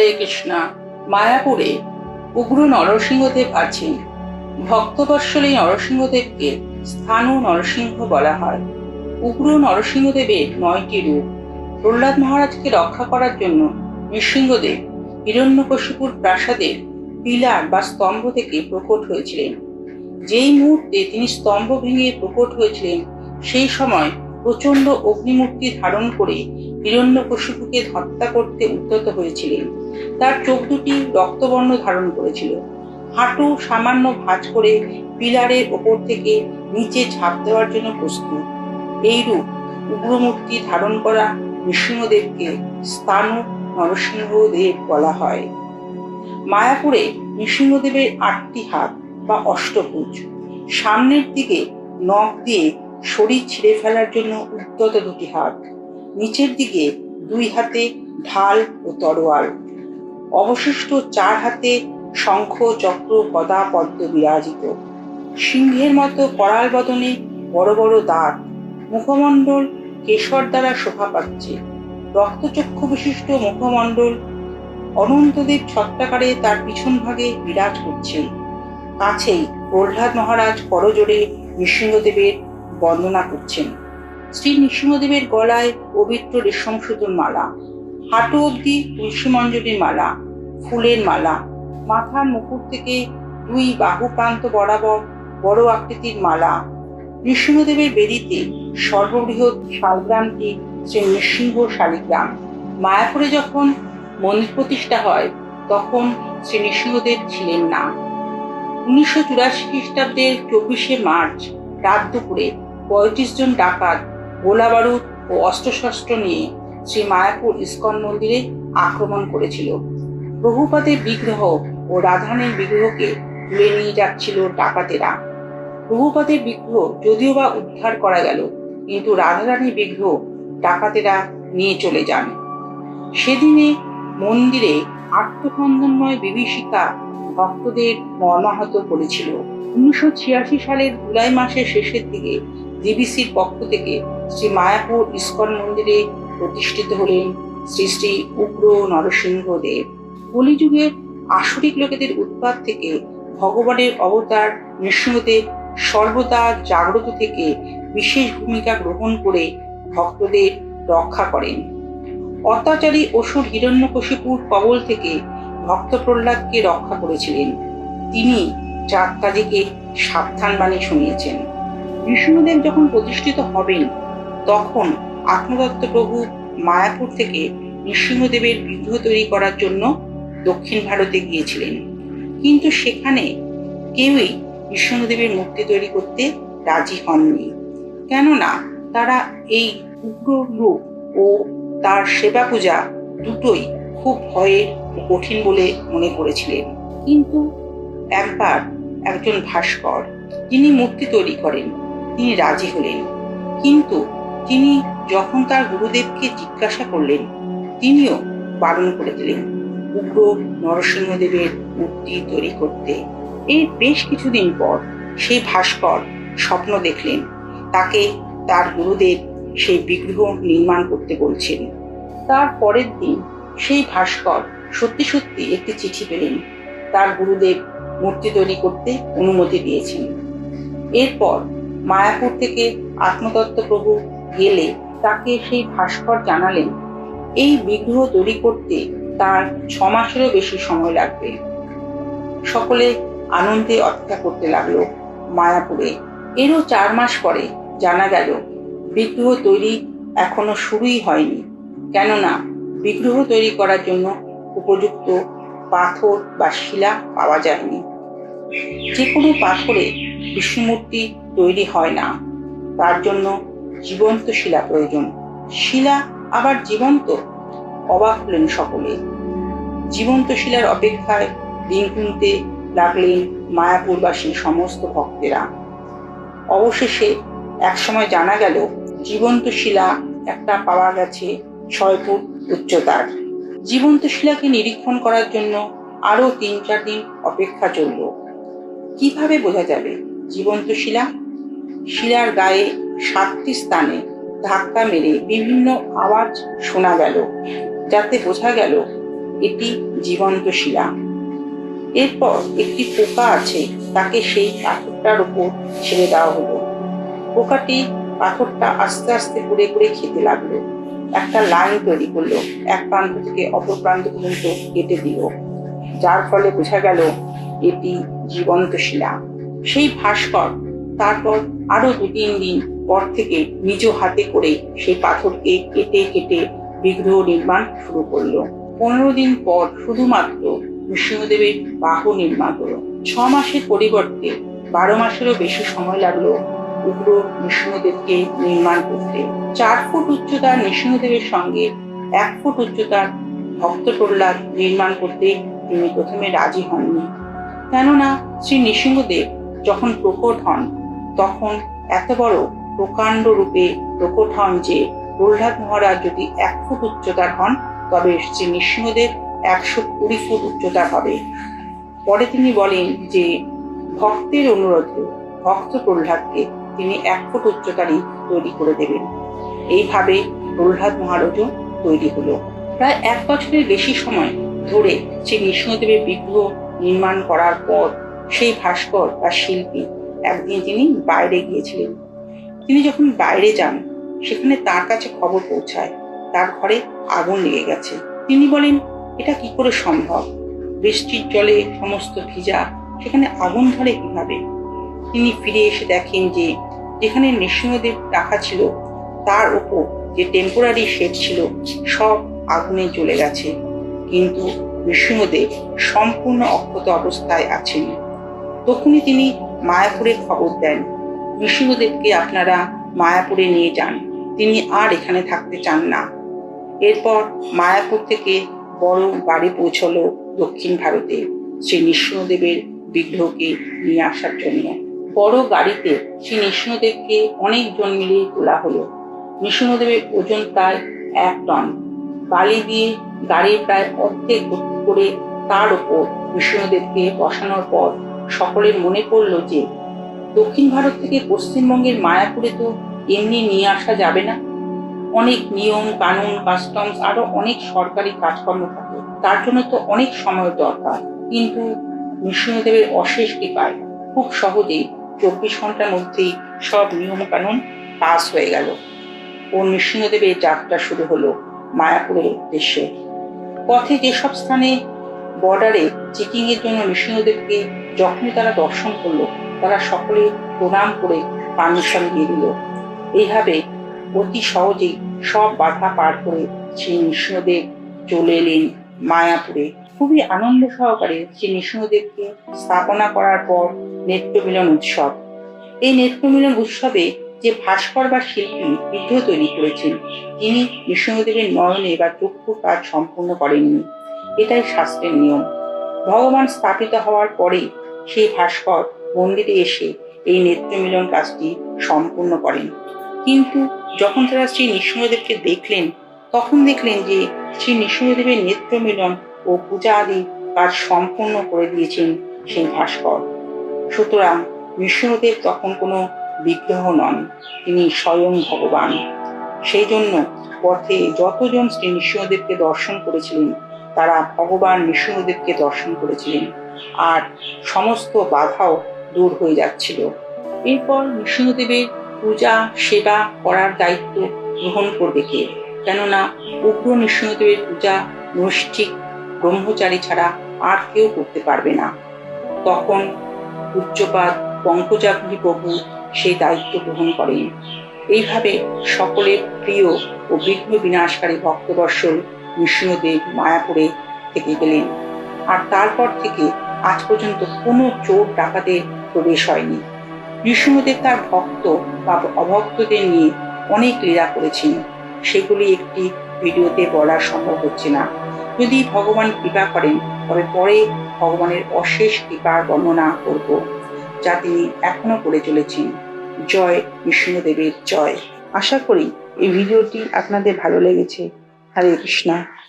হরে কৃষ্ণা, মায়াপুরে উগ্র নরসিংহদেব আছেন। ভক্তবৎসলী নরসিংহদেবকে স্থানু নরসিংহ বলা হয়। উগ্র নরসিংহদেবের নয়টি রূপ প্রহ্লাদ মহারাজকে রক্ষা করার জন্য নৃসিংহদেব হিরণ্যকশিপুর প্রাসাদের পিলার বা স্তম্ভ থেকে প্রকট হয়েছিলেন। যেই মুহূর্তে তিনি স্তম্ভ ভেঙে প্রকট হয়েছিলেন, সেই সময় প্রচণ্ড অগ্নিমূর্তি ধারণ করে হিরণ্যকশিপুকে হত্যা করতে উদ্যত হয়েছিলেন। তার চোখ দুটি রক্তবর্ণ ধারণ করেছিল। হাঁটু সামান্য ভাঁজ করে পিলারের ওপর থেকে নিচে ঝাঁপ দেওয়ার জন্য প্রস্তুত। এইরূপ উগ্রমূর্তি ধারণ করা নৃসিংহদেবকে স্থানু নরসিংহদেব বলা হয়। মায়াপুরে নৃসিংহদেবের আটটি হাত বা অষ্টভুজ। সামনের দিকে নখ দিয়ে শরীর ছিঁড়ে ফেলার জন্য উদ্যত দুটি হাত। নিচের দিকে দুই হাতে ঢাল ও তরোয়াল। অবশিষ্ট চার হাতে শঙ্খ, চক্র গদা পদ্ম বিরাজিত। সিংহের মতো করাল বদনে বড় বড় দাঁত। মুখমণ্ডল কেশর দ্বারা শোভা পাচ্ছে। রক্তচক্ষু বিশিষ্ট মুখমণ্ডল অনন্তদেব ছত্রাকারে তার পিছন ভাগে বিরাজ করছেন কাছেই প্রহ্লাদ মহারাজ করজোড়ে নৃসিংহদেবের বন্দনা করছেন। শ্রী নৃসিংহদেবের গলায় পবিত্র রেশম সুতোর মালা, হাঁটু অবধি তুলসী মঞ্জরির মালা, ফুলের মালা, মাথার মুকুট থেকে দুই বাহু প্রান্ত বরাবর বড় আকৃতির মালা। নৃসিংহদেবের বেদিতে সর্ববৃহৎ শালগ্রামটি শ্রী নৃসিংহ শালিগ্রাম। মায়াপুরে যখন মন্দির প্রতিষ্ঠা হয়, তখন শ্রী নৃসিংহদেব ছিলেন না। উনিশশো চুরাশি খ্রিস্টাব্দের চব্বিশে মার্চ রাত দুপুরে পঁয়ত্রিশ জন ডাকাত গোলা বারুদ ও অস্ত্রশস্ত্র নিয়ে শ্রী মায়াপুর ইস্কন মন্দিরে আক্রমণ করেছিল। প্রভুপাদের বিগ্রহ ও রাধানের বিগ্রহকে তুলে নিয়ে যাচ্ছিল ডাকাতেরা। প্রভুপাদের বিগ্রহ যদিও বা উদ্ধার করা গেল, কিন্তু রাধারানীর বিগ্রহ ডাকাতেরা নিয়ে চলে যান। সেদিনে মন্দিরে আত্মখন্দনময় বিভীষিকা ভক্তদের মর্মাহত করেছিল। উনিশশো ছিয়াশি সালের জুলাই মাসের শেষের দিকে ডিবিসির পক্ষ থেকে শ্রী মায়াপুর ইস্কন মন্দিরে প্রতিষ্ঠিত হলেন শ্রী শ্রী উগ্র নরসিংহ দেব। কলিযুগের আসরিক লোকেদের উৎপাত থেকে ভগবানের অবতার নৃসিংহদেব সর্বদা জাগ্রত থেকে বিশেষ ভূমিকা গ্রহণ করে ভক্তদের রক্ষা করেন। অত্যাচারী অসুর হিরণ্যকশিপুর কবল থেকে ভক্ত প্রহ্লাদকে রক্ষা করেছিলেন। তিনি চাঁদকাজিকে সাবধান বাণী শুনিয়েছেন। বিষ্ণুদেব যখন প্রতিষ্ঠিত হবেন তখন আত্মদত্ত প্রভু মায়াপুর থেকে নৃসিংহদেবের বিগ্রহ তৈরি করার জন্য দক্ষিণ ভারতে গিয়েছিলেন। কিন্তু সেখানে কেউই নৃসিংহদেবের মূর্তি তৈরি করতে রাজি হননি। কেননা তারা এই উগ্র রূপ ও তার সেবা পূজা দুটোই খুব ভয়ের কঠিন বলে মনে করেছিলেন। কিন্তু একবার একজন ভাস্কর, যিনি মূর্তি তৈরি করেন, তিনি রাজি হলেন। কিন্তু তিনি যখন তার গুরুদেবকে জিজ্ঞাসা করলেন, তিনিও বারণ করে দিলেন। উগ্র নরসিংহদেবের মূর্তি তৈরি করতে। এর বেশ কিছুদিন পর সেই ভাস্কর স্বপ্ন দেখলেন। তাকে তার গুরুদেব সেই বিগ্রহ নির্মাণ করতে বলছেন। তার পরের দিন সেই ভাস্কর সত্যি সত্যি একটি চিঠি পেলেন। তার গুরুদেব মূর্তি তৈরি করতে অনুমতি দিয়েছেন। এরপর মায়াপুর থেকে আত্মদত্ত প্রভু গেলে তাকে সেই ভাস্কর জানালেন, এই বিগ্রহ তৈরি করতে তার ছ মাসেরও বেশি সময় লাগবে। সকলে আনন্দে অপেক্ষা করতে লাগল মায়াপুরে। এরও চার মাস পরে জানা গেল, বিগ্রহ তৈরি এখনও শুরুই হয়নি। কেননা, বিগ্রহ তৈরি করার জন্য উপযুক্ত পাথর বা শিলা পাওয়া যায়নি। যে কোনো পাথরে বিষ্ণুমূর্তি তৈরি হয় না। তার জন্য জীবন্ত শিলা প্রয়োজন। শিলা আবার জীবন্ত? অবাক হলেন সকলে। জীবন্ত শিলার অপেক্ষায় দিন গুনতে লাগলেন মায়াপুরবাসী সমস্ত ভক্তেরা। অবশেষে একসময় জানা গেল জীবন্ত শিলা একটা পাওয়া গেছে ছয় ফুট উচ্চতার। জীবন্ত শিলাকে নিরীক্ষণ করার জন্য আরও তিন চার দিন অপেক্ষা চলল। কীভাবে বোঝা যাবে জীবন্ত শিলা শিলার গায়ে সাতটি স্থানে ধাক্কা মেরে বিভিন্ন আওয়াজ শোনা গেল, যাতে বোঝা গেল এটি জীবন্ত শিলা এরপর একটি পোকা আছে, তাকে সেই পাথরটার উপর ছেড়ে দেওয়া হলো। পোকাটি পাথরটা আস্তে আস্তে কুড়ে কুড়ে খেতে লাগল। একটা লাইন তৈরি করল, এক প্রান্ত থেকে অপর প্রান্ত পর্যন্ত কেটে দিল, যার ফলে বোঝা গেল এটি জীবন্ত শিলা সেই ভাস্কর তারপর আরও দু তিন দিন পর থেকে নিজ হাতে করে সেই পাথরকে কেটে কেটে বিগ্রহ নির্মাণ শুরু করল। পনেরো দিন পর শুধুমাত্র নৃসিংহদেবের বাহু নির্মাণ হলো। ছ মাসের পরিবর্তে বারো মাসেরও বেশি সময় লাগল উগ্র নৃসিংহদেবকে নির্মাণ করতে। চার ফুট উচ্চতার নৃসিংহদেবের সঙ্গে এক ফুট উচ্চতার ভক্ত প্রহ্লাদ নির্মাণ করতে তিনি প্রথমে রাজি হননি। কেননা শ্রী নৃসিংহদেব যখন প্রকট হন তখন এত বড় প্রকাণ্ড রূপে প্রকট হন যে প্রহ্লাদ মহারাজ যদি এক ফুট উচ্চতার হন, তবে শ্রী নৃসিংহদেব একশো কুড়ি ফুট উচ্চতার হবে। পরে তিনি বলেন যে, ভক্তের অনুরোধে ভক্ত প্রহ্লাদকে তিনি এক ফুট উচ্চতারই তৈরি করে দেবেন। এইভাবে প্রহ্লাদ মহারাজও তৈরি হলো। প্রায় এক বছরের বেশি সময় ধরে শ্রী নৃসিংহদেবের বিগ্রহ নির্মাণ করার পর সেই ভাস্কর বা শিল্পী একদিন তিনি বাইরে গিয়েছিলেন। তিনি যখন বাইরে যান, সেখানে তার কাছে খবর পৌঁছায়, তার ঘরে আগুন লেগে গেছে। তিনি বলেন, এটা কি করে সম্ভব? বৃষ্টির জলে সমস্ত ভিজা, সেখানে আগুন ধরে কীভাবে? তিনি ফিরে এসে দেখেন যে, যেখানে নৃসিংহদেব রাখা ছিল, তার উপর যে টেম্পোরারি শেড ছিল, সব আগুনে জ্বলে গেছে। কিন্তু নৃসিংহদেব সম্পূর্ণ অক্ষত অবস্থায় আছেন। তখনই তিনি মায়াপুরে খবর দেন। বিষ্ণুদেবকে আপনারা মায়াপুরে নিয়ে যান। তিনি আর এখানে থাকতে চান না। এরপর মায়াপুর থেকে বড় গাড়ি পৌঁছলো দক্ষিণ ভারতে শ্রী নৃসিংহদেবের বিগ্রহকে নিয়ে আসার জন্য। বড় গাড়িতে শ্রী নৃসিংহদেবকে অনেকজন মিলে তোলা হলো। নৃসিংহদেবের ওজন প্রায় এক টন। বালি দিয়ে গাড়ির প্রায় অর্ধেক ভর্তি করে তার উপর বিষ্ণুদেবকে বসানোর পর সকলের মনে পড়ল যে, দক্ষিণ ভারত থেকে পশ্চিমবঙ্গের মায়াপুরে তো এমনি নিয়ে আসা যাবে না। অনেক নিয়ম, কানুন কাস্টমস আরও অনেক সরকারি কাজকর্ম থাকে। তার জন্য তো অনেক সময় দরকার। কিন্তু নৃসিংহদেবের অশেষ কৃপায় খুব সহজেই চব্বিশ ঘণ্টার মধ্যেই সব নিয়ম, কানুন পাস হয়ে গেল। ও নৃসিংহদেবের যাত্রা শুরু হলো মায়াপুরের উদ্দেশ্যে। পথে যেসব স্থানে বর্ডারে চেকিং এর জন্য নৃসিংহদেবকে যখনই তারা দর্শন করল, তারা সকলে প্রণাম করে পারমিশন দিয়ে দিল। এইভাবে অতি সহজেই সব বাধা পার করে শ্রী নৃসিংহদেব চলে এলেন মায়াপুরে। খুবই আনন্দ সহকারে শ্রী নৃসিংহদেবকে স্থাপনা করার পর নেত্রমিলন উৎসব। এই নেত্রমিলন উৎসবে যে ভাস্কর বা শিল্পী বিগ্রহ তৈরি করেছেন, তিনি নৃসিংহদেবের নয়নে বা চক্ষু কাজ সম্পূর্ণ করেননি। এটাই শাস্ত্রের নিয়ম। ভগবান স্থাপিত হওয়ার পরেই সেই ভাস্কর মন্দিরে এসে এই নেত্রমিলন কাজটি সম্পূর্ণ করেন। কিন্তু যখন তারা শ্রী নৃসিংহদেবকে দেখলেন, তখন দেখলেন যে শ্রী নৃসিংহদেবের নেত্র মিলন ও পূজা আদি কাজ সম্পূর্ণ করে দিয়েছেন সেই ভাস্কর। সুতরাং নৃসিংহদেব তখন কোনো বিগ্রহ নন, তিনি স্বয়ং ভগবান। সেই জন্য পথে যতজন শ্রী নৃসিংহদেবকে দর্শন করেছিলেন, তারা ভগবান নৃসিংহদেবকে দর্শন করেছিলেন। আর সমস্ত বাধাও দূর হয়ে যাচ্ছিল। এরপর নৃসিংহদেবের পূজা, সেবা করার দায়িত্ব গ্রহণ করবে কে? কেননা উগ্র নৃসিংহদেবের পূজা নৈষ্ঠিক ব্রহ্মচারী ছাড়া আর কেউ করতে পারবে না। তখন উচ্চপাদ পঙ্কজাগ্নি প্রভু সেই দায়িত্ব গ্রহণ করেন। এইভাবে সকলের প্রিয় ও বিঘ্ন বিনাশকারী ভক্তবর্ষল বিষ্ণুদেব মায়াপুরে থেকে গেলেন। আর তারপর থেকে আজ পর্যন্ত কোনো চোর ডাকাতে প্রবেশ হয়নি। নৃসিংহদেব তার ভক্ত বা অভক্তদের নিয়ে অনেক লীলা করেছেন। সেগুলি একটি ভিডিওতে বলা সম্ভব হচ্ছে না। যদি ভগবান কৃপা করেন, তবে পরে ভগবানের অশেষ কৃপার বর্ণনা করব, যা তিনি এখনও করে চলেছেন। জয় বিষ্ণুদেবের জয়। আশা করি এই ভিডিওটি আপনাদের ভালো লেগেছে। হরে কৃষ্ণা।